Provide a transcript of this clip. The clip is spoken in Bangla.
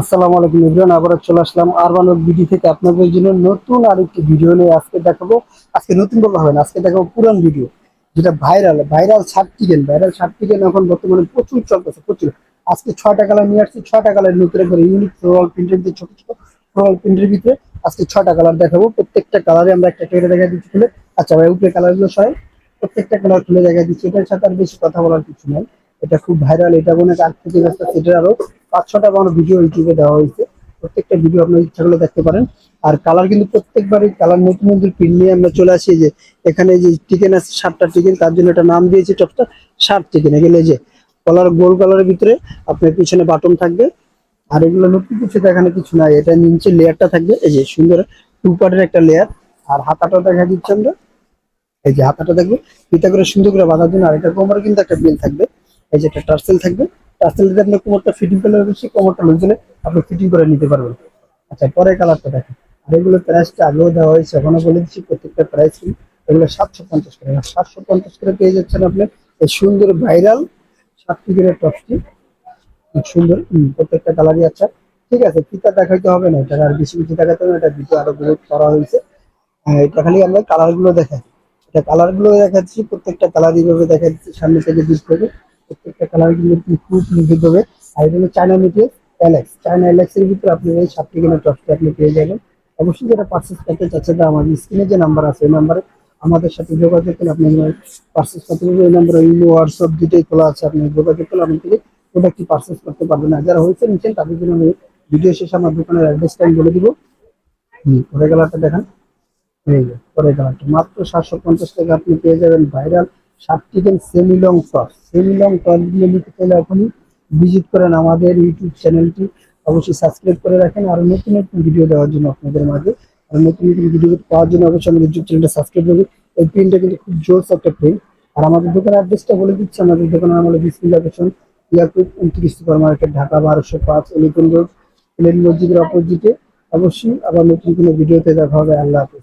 আসসালামু আলাইকুম ইব্রান আবার চলে আসলাম আরবান বিডি থেকে আপনাদের জন্য নতুন আরেকটি ভিডিও নিয়ে আজকে দেখাবো। আজকে নতুন বলা হবে না, আজকে দেখাবো পুরান ভিডিও যেটা viral viral shirt viral shirt এখন বর্তমানে প্রচুর চলতেছে, প্রচুর। আজকে ছয়টা কালার নিয়ে আসছি, ছয়টা কালার নতুন করে ইউনিক ফ্লোরাল প্রিন্টের যে ছোট ছোট ফ্লোরাল প্রিন্টের ভিতরে আজকে ছয়টা কালার দেখাবো। প্রত্যেকটা কালারে আমরা একটা কেটে দেখা দিচ্ছি খুলে। আচ্ছা ভাই, উপরে কালারগুলো সবাই প্রত্যেকটা কালার খুলে দেখা দিচ্ছি। এটার সাথে আর বেশি কথা বলার কিছু নাই। এটা খুব ভাইরাল এটা মনে হয় আগ থেকে ব্যস্ত সেটার আরও পাঁচ ছটা বানো ভিডিও ইউটিউবে দেওয়া হয়েছে। প্রত্যেকটা ভিডিও আপনার ইচ্ছা করলে দেখতে পারেন। আর কালার কিন্তু প্রত্যেকবারই কালার নতুন নতুন প্রিন্ট নিয়ে আমরা চলে আসি যে, এখানে যে চিকেন আছে, সাতটা চিকেন তার জন্য একটা নাম দিয়েছি টপটা শার্ট চিকেন এগুলো যে কলার গোল কালারের ভিতরে আপনার পিছনে বাটন থাকবে। আর এগুলো নতুন কিছু দেখানো কিছু নাই। এটা নিচে লেয়ারটা থাকবে। এই যে সুন্দর টু পার্টের একটা লেয়ার আর হাতাটা দেখা দিচ্ছে আমরা। এই যে হাতাটা থাকবে ফিতা করে সুন্দর করে বাঁধার জন্য আর এটা কোমরে কিন্তু একটা বেল থাকবে। এই যে একটা টার্সেল থাকবে। টার্সেল যদি আপনি কোমরটা ফিটিং করলে বেশি কোমরটা লুজ আপনি ফিটিং করে নিতে পারবেন। আচ্ছা পরে কালারটা দেখেন। আর এগুলো প্রাইসটা আগেও দেওয়া হয়েছে এখনও বলে দিচ্ছি প্রত্যেকটা প্রাইস এগুলো সাতশো পঞ্চাশ করে। সাতশো পঞ্চাশ করে পেয়ে যাচ্ছেন আপনি এই সুন্দর ভাইরাল সাত টপটি খুব সুন্দর প্রত্যেকটা কালারই আচ্ছা ঠিক আছে ফিতা দেখাইতে হবে না এটা আর বেশি কিছু দেখাতে হবে এটা ভিডিও আরও গ্রোথ করা হয়েছে। হ্যাঁ, এটা খালি আমরা কালারগুলো দেখাই। এটা কালারগুলো দেখাচ্ছি প্রত্যেকটা কালার এইভাবে দেখা যাচ্ছে সামনে থেকে দিক থেকে। প্রত্যেকটা কালারগুলো খুব নিখুঁত হবে। আর এটা হলো চায়না মিটিয়ে অ্যালেক্স চায়না অ্যালেক্স এর ভিতরে আপনি এই সাতটি কিলো টপটি আপনি পেয়ে যাবেন। অবশ্যই যারা পার্সেস করতে চাচ্ছেন তারা আমাদের স্ক্রিনে যে নাম্বার আছে, ওই নাম্বারে আমাদের সাথে যোগাযোগ করলে আপনি পার্সেস করতে পারবেন। ওই নাম্বারে ইমো হোয়াটসঅ্যাপ দুটোই খোলা আছে, আপনি যোগাযোগ করলে আপনি থেকে প্রোডাক্টটি পার্সেস করতে পারবেন। আর যারা হয়েছে নিচ্ছেন, তাদের জন্য আমি ভিডিও শেষে আমার দোকানের অ্যাড্রেসটা আমি বলে দিব। হুম পরে কালারটা দেখান। এই পরে কালারটা মাত্র সাতশো পঞ্চাশ টাকা আপনি পেয়ে যাবেন ভাইরাল ষাট chicken semi long toss semi long toss দিয়ে নিতে চাইলে এখনই ভিজিট করেন আমাদের ইউটিউব চ্যানেলটি অবশ্যই সাবস্ক্রাইব করে রাখেন। আর নতুন নতুন ভিডিও দেওয়ার জন্য আপনাদের মাঝে। আর নতুন নতুন ভিডিও পাওয়ার জন্য অবশ্যই আমাদের ইউটিউব চ্যানেলটা সাবস্ক্রাইব করবেন। এই প্রিন্টটা কিন্তু খুব জোরস একটা প্রিন্ট আর আমাদের দোকানের অ্যাড্রেসটা বলে দিচ্ছি। আমাদের দোকানের নাম হলো বিসমিল্লা লোকেশন এয়ারপোর্ট উনত্রিশ সুপার মার্কেট ঢাকা বারোশো পাঁচ এলিফেন্ট রোড, প্লেন মসজিদের অপোজিটে। অবশ্যই আবার নতুন কোনো ভিডিওতে দেখা হবে। আল্লাহ হাফিজ।